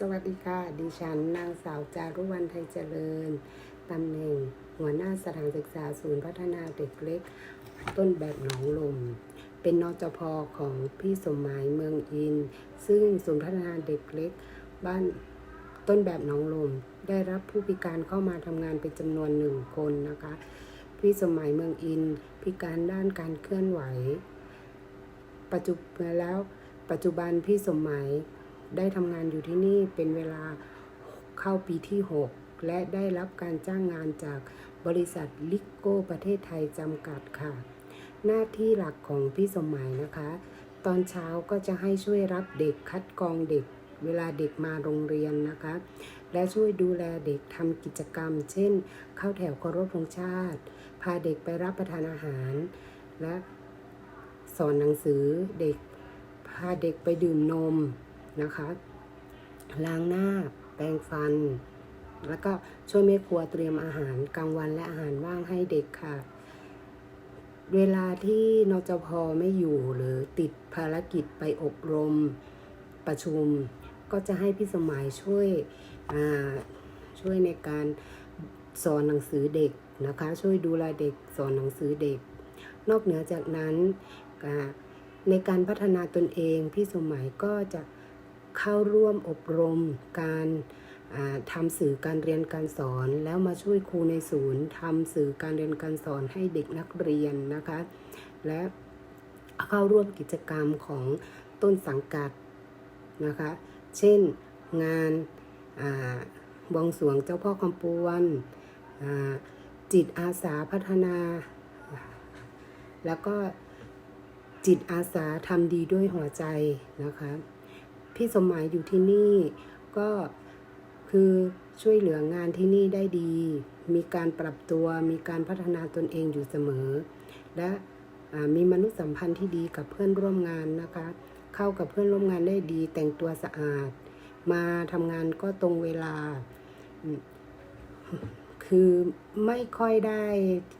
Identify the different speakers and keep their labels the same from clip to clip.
Speaker 1: สวัสดีค่ะ ดิฉันนางสาวจารุวรรณไทยเจริญ ตำแหน่งหัวหน้าสถานศึกษาศูนย์พัฒนาเด็กเล็ก ต้นแบบหนองลม เป็นนจพของพี่สมหมายเมืองอิน ซึ่งศูนย์พัฒนาเด็กเล็ก บ้านต้นแบบหนองลม ได้รับผู้พิการเข้ามาทำงานเป็นจำนวนหนึ่งคนนะคะ พี่สมหมายเมืองอิน พิการด้านการเคลื่อนไหว ปัจจุบันแล้วปัจจุบันพี่สมหมาย ได้ทำงานอยู่ที่นี่เป็นเวลาเข้าปีที่ 6 และได้รับการจ้างงานจากบริษัทลิโก้ประเทศไทยจำกัดค่ะ หน้าที่หลักของพี่สมหมายนะคะ ตอนเช้าก็จะให้ช่วยรับเด็กคัดกรองเด็ก เวลาเด็กมาโรงเรียนนะคะ และช่วยดูแลเด็กทำกิจกรรม เช่น เข้าแถวเคารพธงชาติ พาเด็กไปรับประทานอาหาร และสอนหนังสือเด็ก พาเด็กไปดื่มนม นะคะ ล้างหน้า แปรงฟัน แล้วก็ช่วยแม่ครัวเตรียมอาหารกลางวันและอาหารว่างให้เด็กค่ะ เวลาที่นจพไม่อยู่หรือติดภารกิจไปอบรมประชุม ก็จะให้พี่สมัยช่วยช่วยในการสอนหนังสือเด็กนะคะ ช่วยดูแลเด็กสอนหนังสือเด็ก นอกเหนือจากนั้นในการพัฒนาตนเอง พี่สมัยก็จะ เข้าร่วมอบรมการอ่าทำสื่อการเรียนการสอน แล้วมาช่วยครูในศูนย์ทำสื่อการเรียนการสอนให้เด็กนักเรียนนะคะ และเข้าร่วมกิจกรรมของต้นสังกัดนะคะ เช่นงานบวงสรวงเจ้าพ่อคำปวนจิตอาสาพัฒนา แล้วก็จิตอาสาทำดีด้วยหัวใจนะคะ พี่สมหมายอยู่ที่นี่ก็คือช่วยเหลืองานที่นี่ได้ดี มีการปรับตัว มีการพัฒนาตนเองอยู่เสมอ และมีมนุษยสัมพันธ์ที่ดีกับเพื่อนร่วมงานนะคะ เข้ากับเพื่อนร่วมงานได้ดี แต่งตัวสะอาด มาทำงานก็ตรงเวลา คือไม่ค่อยได้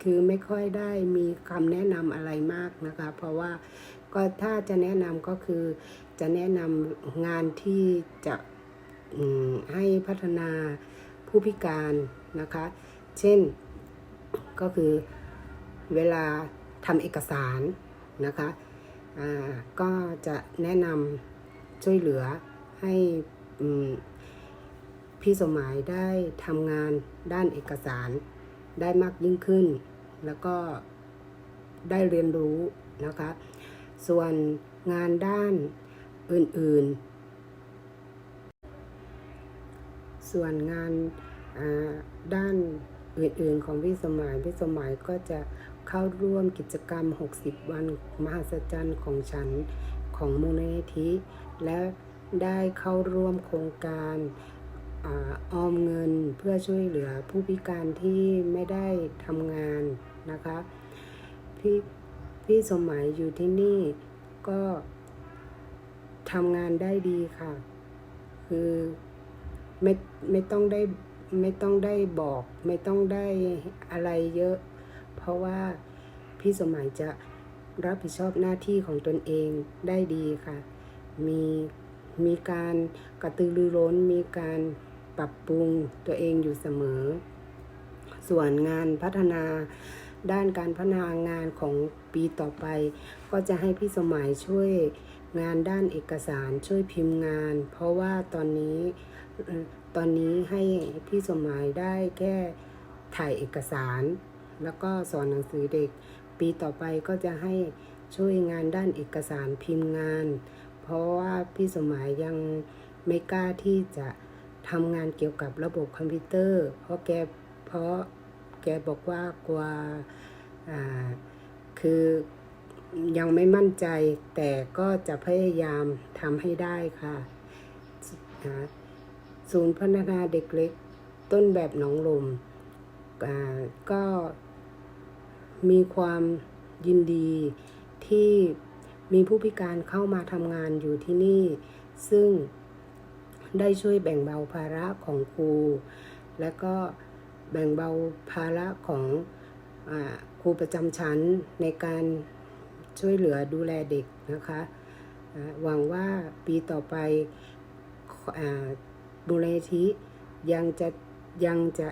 Speaker 1: คือไม่ค่อยได้มีคำแนะนำอะไรมากนะคะ เพราะว่า ก็ถ้าจะแนะนำก็คือจะแนะนำงานที่จะให้พัฒนาผู้พิการนะคะ เช่นก็คือเวลาทำเอกสารนะคะก็จะแนะนำช่วยเหลือให้พี่สมหมายได้ทำงานด้านเอกสารได้มากยิ่งขึ้น แล้วก็ได้เรียนรู้นะคะ ส่วนงานด้านอื่นๆ ส่วนงานาด้านอื่นๆ ของพี่สมัยพี่สมัยก็จะเข้าร่วมกิจกรรม 60 วันมหัศจรรย์ของฉันของมูลนิธิ และได้เข้าร่วมโครงการอออมเงินเพื่อช่วยเหลือผู้พิการที่ไม่ได้ทำงานนะคะพี่ พี่สมหมายอยู่ที่นี่ก็ทำงานได้ดีค่ะ คือไม่ไม่ต้องได้ไม่ต้องได้บอก ไม่ต้องได้อะไรเยอะ เพราะว่าพี่สมหมายจะรับผิดชอบหน้าที่ของตนเองได้ดีค่ะ มีมีการกระตือรือร้น มีการปรับปรุงตัวเองอยู่เสมอ ส่วนงานพัฒนา ด้านการพัฒนางานของปีต่อไป ก็จะให้พี่สมัยช่วยงานด้านเอกสารช่วยพิมพ์งาน เพราะว่าตอนนี้ตอนนี้ให้พี่สมัยได้แค่ถ่ายเอกสาร แล้วก็สอนหนังสือเด็ก ปีต่อไปก็จะให้ช่วยงานด้านเอกสารพิมพ์งาน เพราะว่าพี่สมัยยังไม่กล้าที่จะทำงานเกี่ยวกับระบบคอมพิวเตอร์ เพราะแกเพราะ แกบอกว่ากลัวคือยังไม่มั่นใจ แต่ก็จะพยายามทำให้ได้ค่ะศูนย์พัฒนาเด็กเล็ก ต้นแบบหนองลมก็มีความยินดีที่มีผู้พิการเข้ามาทำงานอยู่ที่นี่ ซึ่งได้ช่วยแบ่งเบาภาระของครู และก็ แบ่งเบาภาระของอครูประจำชั้นในการช่วยเหลือดูแลเด็กนะคะหวังว่าปีต่อไปบุรณิธิยังจะยังจะ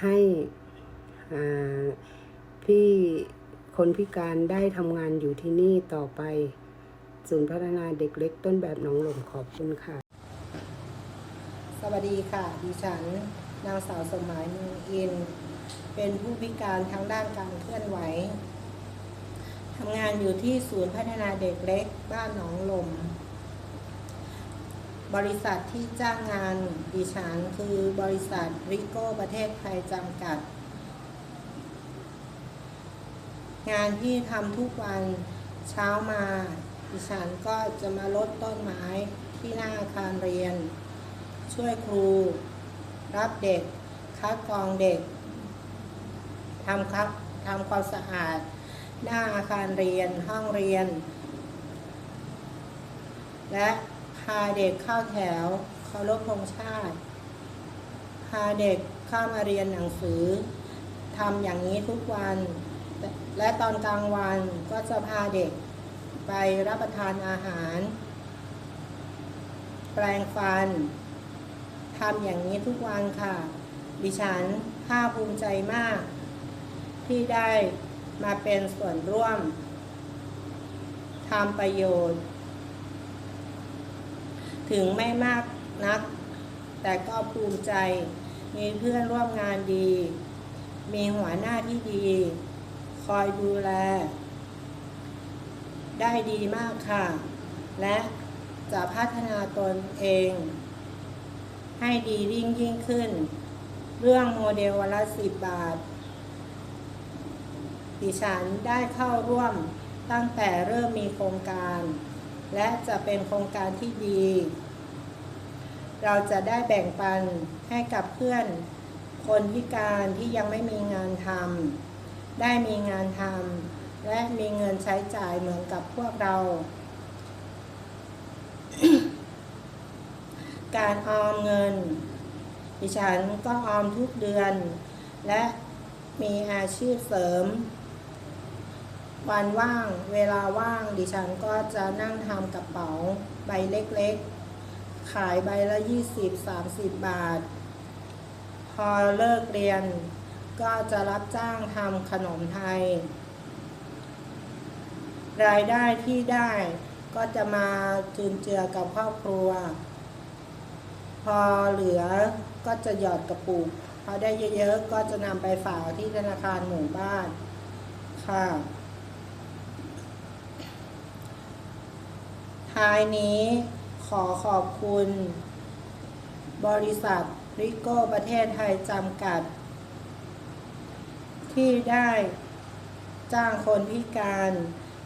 Speaker 1: ให้พี่คนพิการได้ทำงานอยู่ที่นี่ต่อไปศูนย์พัฒนาเด็กเล็กต้นแบบหนองหลมขอบคุณค่ะ
Speaker 2: สวัสดีค่ะ ดิฉัน นางสาวสมหมายมืออิน เป็นผู้พิการทางด้านการเคลื่อนไหวทำงานอยู่ที่ศูนย์พัฒนาเด็กเล็กบ้านหนองลม บริษัทที่จ้างงานดิฉันคือบริษัทริโก้ประเทศไทยจำกัด งานที่ทำทุกวันเช้ามาดิฉันก็จะมาลดต้นไม้ที่หน้าอาคารเรียน ช่วยครู รับเด็ก คัดกรองเด็กทำครับทำความสะอาด หน้าอาคารเรียนห้องเรียน และพาเด็กเข้าแถวเคารพธงชาติพาเด็กเข้ามาเรียนหนังสือทำอย่างนี้ทุกวัน และและตอนกลางวันก็จะพาเด็กไปรับประทานอาหาร แปลงฟัน ทำอย่างนี้ทุกวันค่ะ ดิฉันภาคภูมิใจมาก ที่ได้มาเป็นส่วนร่วมทำประโยชน์ ถึงไม่มากนัก แต่ก็ภูมิใจ มีเพื่อนร่วมงานดี มีหัวหน้าที่ดี คอยดูแล ได้ดีมากค่ะ และจะพัฒนาตนเอง ให้ดียิ่งยิ่งขึ้น เรื่องโมเดลวันละสิบบาท ดิฉันได้เข้าร่วมตั้งแต่เริ่มมีโครงการ และจะเป็นโครงการที่ดี เราจะได้แบ่งปันให้กับเพื่อนคนพิการที่ยังไม่มีงานทำได้มีงานทำและมีเงินใช้จ่ายเหมือนกับพวกเรา การออมเงิน ดิฉันก็ออมทุกเดือน และมีอาชีพเสริม วันว่างเวลาว่าง ดิฉันก็จะนั่งทำกระเป๋าใบเล็กๆ ขายใบละ 20-30 บาท พอเลิกเรียน ก็จะรับจ้างทำขนมไทย รายได้ที่ได้ก็จะมาจุนเจือกับครอบครัว พอเหลือก็จะหยอดกระปุกพอได้เยอะๆก็จะนำไปฝากที่ธนาคารหมู่บ้านค่ะท้ายนี้ขอขอบคุณ บริษัทริโก้ประเทศไทยจำกัด ที่ได้จ้างคนพิการ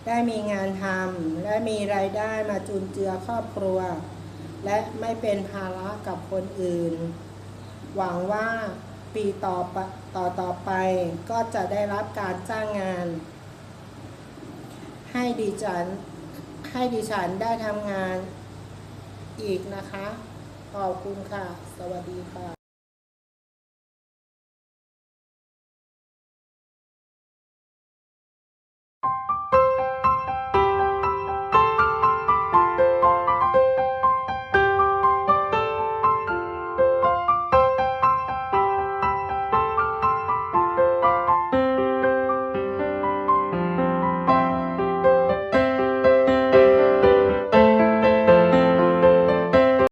Speaker 2: ได้มีงานทำและมีรายได้มาจุนเจือครอบครัว และไม่เป็นภาระกับคนอื่น หวังว่าปีต่อไปต่อต่อไปก็จะได้รับการจ้างงาน ให้ดิฉันให้ดิฉันได้ทำงานอีกนะคะ ขอบคุณค่ะ สวัสดีค่ะ